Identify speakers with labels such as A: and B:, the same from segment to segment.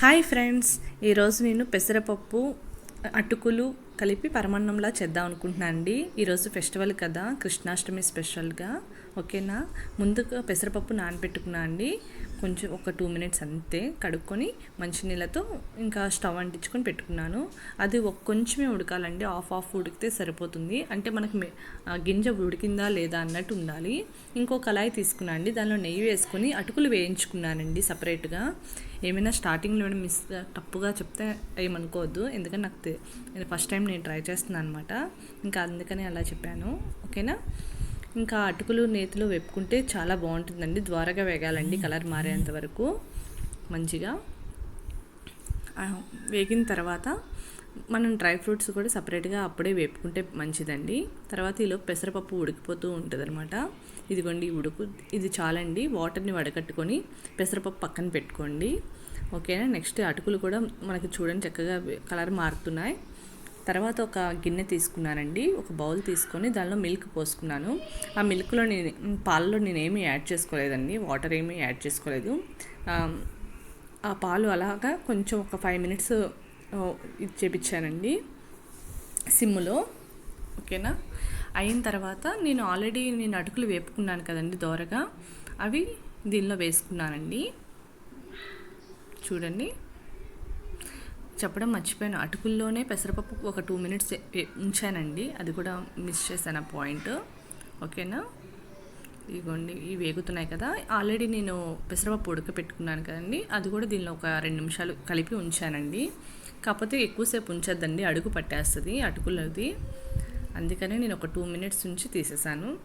A: Hi friends ఈరోజు నేను పెసరపప్పు అటుకులు కలిపి పరమాన్నంలా చేద్దాం అనుకుంటున్నాను అండి. ఈరోజు ఫెస్టివల్ కదా కృష్ణాష్టమి స్పెషల్గా ఓకేనా? ముందుగా పెసరపప్పు నానబెట్టుకున్నా అండి. కొంచెం ఒక టూ మినిట్స్ అంతే కడుక్కొని మంచినీళ్ళతో ఇంకా స్టవ్ అంటించుకొని పెట్టుకున్నాను. అది ఒక కొంచెమే ఉడకాలండి ఆఫ్ ఆఫ్ ఉడికితే సరిపోతుంది. అంటే మనకి ఆ గింజ ఉడికిందా లేదా అన్నట్టు ఉండాలి. ఇంకో కళాయి తీసుకున్నాను అండి దానిలో నెయ్యి వేసుకొని అటుకులు వేయించుకున్నానండి సపరేట్గా ఏమైనా స్టార్టింగ్లో ఏమైనా మిస్ తప్పుగా చెప్తే ఏమనుకోవద్దు. ఎందుకంటే నాకు తె- నేను ఫస్ట్ టైం నేను ట్రై చేస్తున్నాను అనమాట ఇంకా అందుకని అలా చెప్పాను. ఓకేనా? ఇంకా అటుకులు నేతిలో వెప్పుకుంటే చాలా బాగుంటుందండి. ద్వారగా వేగాలండి కలర్ మారేంత వరకు. మంచిగా. వేగిన తర్వాత మనం డ్రై ఫ్రూట్స్ కూడా సపరేట్గా అప్పుడే వేపుకుంటే మంచిదండి. తర్వాత ఈలో పెసరపప్పు ఉడికిపోతూ ఉంటుంది అనమాట ఇదిగోండి ఉడుకు. ఇది చాలండి. వాటర్ని వడకట్టుకొని పెసరపప్పు పక్కన పెట్టుకోండి. ఓకేనా? నెక్స్ట్ అటుకులు కూడా మనకి చూడండి చక్కగా కలర్ మారుతున్నాయి. తర్వాత ఒక గిన్నె తీసుకున్నానండి. ఒక బౌల్ తీసుకొని దానిలో మిల్క్ పోసుకున్నాను. ఆ మిల్క్లో నేను పాలలో నేను ఏమీ యాడ్ చేసుకోలేదండి. వాటర్ ఏమీ యాడ్ చేసుకోలేదు. ఆ పాలు అలాగా కొంచెం ఒక ఫైవ్ మినిట్స్ ఇది చేపించానండి. సిమ్ములో. ఓకేనా? అయిన తర్వాత నేను ఆల్రెడీ నేను అటుకులు వేపుకున్నాను కదండి దోరగా. అవి దీనిలో వేసుకున్నానండి. చూడండి. చెప్పడం మర్చిపోయాను. అటుకుల్లోనే పెసరపప్పు ఒక టూ మినిట్స్ ఉంచానండి. అది కూడా మిస్ చేశాను ఆ పాయింట్. ఓకేనా? ఇదిగోండి ఇవి వేగుతున్నాయి కదా. ఆల్రెడీ నేను పెసరపప్పు ఉడకపెట్టుకున్నాను కదండి. అది కూడా దీనిలో ఒక రెండు నిమిషాలు కలిపి ఉంచానండి. కాకపోతే ఎక్కువసేపు ఉంచొద్దండి అడుగు పట్టేస్తుంది అటుకులది. అందుకనే నేను ఒక టూ మినిట్స్ నుంచి తీసేసాను.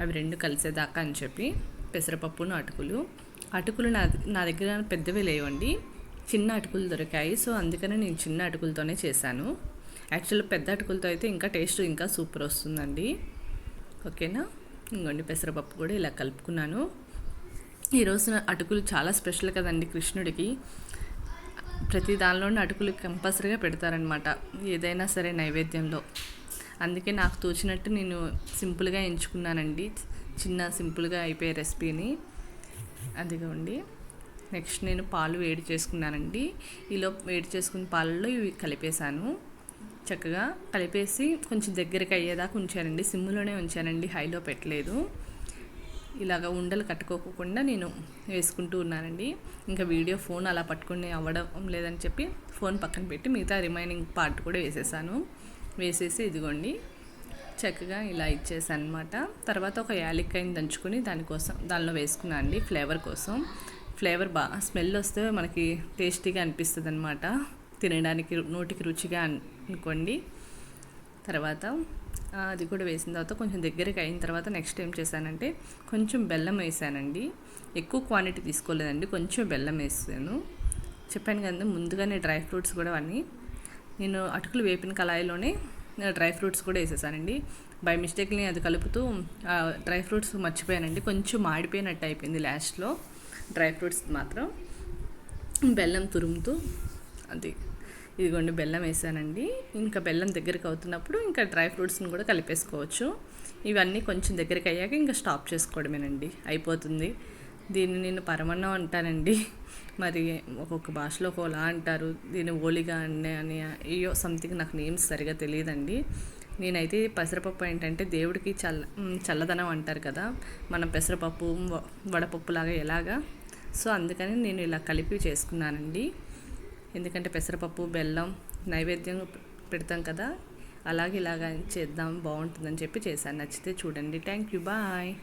A: అవి రెండు కలిసేదాకా అని చెప్పి పెసరపప్పును అటుకులు. అటుకులు నా నా దగ్గర పెద్దవి లేవండి. చిన్న అటుకులు దొరికాయి సో అందుకనే నేను చిన్న అటుకులతోనే చేశాను. యాక్చువల్ పెద్ద అటుకులతో అయితే ఇంకా టేస్ట్ ఇంకా సూపర్ వస్తుందండి. ఓకేనా? ఇంకోండి పెసరపప్పు కూడా ఇలా కలుపుకున్నాను. ఈరోజు అటుకులు చాలా స్పెషల్ కదండి కృష్ణుడికి. ప్రతి దానిలోనే అటుకులు కంపల్సరీగా పెడతారనమాట ఏదైనా సరే నైవేద్యంలో. అందుకే నాకు తోచినట్టు నేను సింపుల్గా ఎంచుకున్నానండి. చిన్న సింపుల్గా అయిపోయే రెసిపీని. అదిగోండి. నెక్స్ట్ నేను పాలు వేడి చేసుకున్నానండి. ఈలో వేడి చేసుకున్న పాలలో ఇవి కలిపేశాను. చక్కగా కలిపేసి కొంచెం దగ్గరికి అయ్యేదాకా ఉంచానండి. సిమ్లోనే ఉంచానండి. హైలో పెట్టలేదు. ఇలాగ ఉండలు కట్టుకోకుండా నేను వేసుకుంటూ ఉన్నానండి. ఇంకా వీడియో ఫోన్ అలా పట్టుకుని అవ్వడం లేదని చెప్పి ఫోన్ పక్కన పెట్టి మిగతా రిమైనింగ్ పార్ట్ కూడా వేసేసాను. వేసేసి ఇదిగోండి చక్కగా ఇలా ఇచ్చేసాను అనమాట తర్వాత ఒక యాలిక్కాయని దంచుకొని దానికోసం దానిలో వేసుకున్నాను అండి ఫ్లేవర్ కోసం. ఫ్లేవర్ బాగా స్మెల్ వస్తే మనకి టేస్టీగా అనిపిస్తుంది అనమాట తినడానికి నోటికి రుచిగా అనుకోండి. తర్వాత అది కూడా వేసిన తర్వాత కొంచెం దగ్గరికి అయిన తర్వాత నెక్స్ట్ ఏం చేశానంటే కొంచెం బెల్లం వేసానండి. ఎక్కువ క్వాంటిటీ తీసుకోలేదండి కొంచెం బెల్లం వేసాను. చెప్పాను కదా ముందుగానే డ్రై ఫ్రూట్స్ కూడా అన్నీ నేను అటుకులు వేపిన కళాయిలోనే డ్రై ఫ్రూట్స్ కూడా వేసేసానండి. బై మిస్టేక్ని అది కలుపుతూ డ్రై ఫ్రూట్స్ మర్చిపోయానండి. కొంచెం మాడిపోయినట్టు అయిపోయింది లాస్ట్లో డ్రై ఫ్రూట్స్ మాత్రం. బెల్లం తురుముతూ అది. ఇదిగోండి బెల్లం వేసానండి. ఇంకా బెల్లం దగ్గరికి అవుతున్నప్పుడు ఇంకా డ్రై ఫ్రూట్స్ని కూడా కలిపేసుకోవచ్చు. ఇవన్నీ కొంచెం దగ్గరికి అయ్యాక ఇంకా స్టాప్ చేసుకోవడమేనండి. అయిపోతుంది. దీన్ని నేను పరమన్నం అంటానండి. మరి ఒక్కొక్క భాషలో ఒకలా అంటారు. దీన్ని ఓలిగా అనే అని అయ్యో సంథింగ్ నాకు నేమ్స్ సరిగా తెలియదండి. నేనైతే పెసరపప్పు ఏంటంటే దేవుడికి చల్ల చల్లదనం అంటారు కదా. మనం పెసరపప్పు వ- వడపప్పు లాగా ఎలాగా? సో అందుకని నేను ఇలా కలిపి చేసుకున్నానండి. ఎందుకంటే పెసరపప్పు బెల్లం నైవేద్యం పెడతాం కదా అలాగే ఇలాగ చేద్దాం బాగుంటుందని చెప్పి చేశాను. నచ్చితే చూడండి. Thank you bye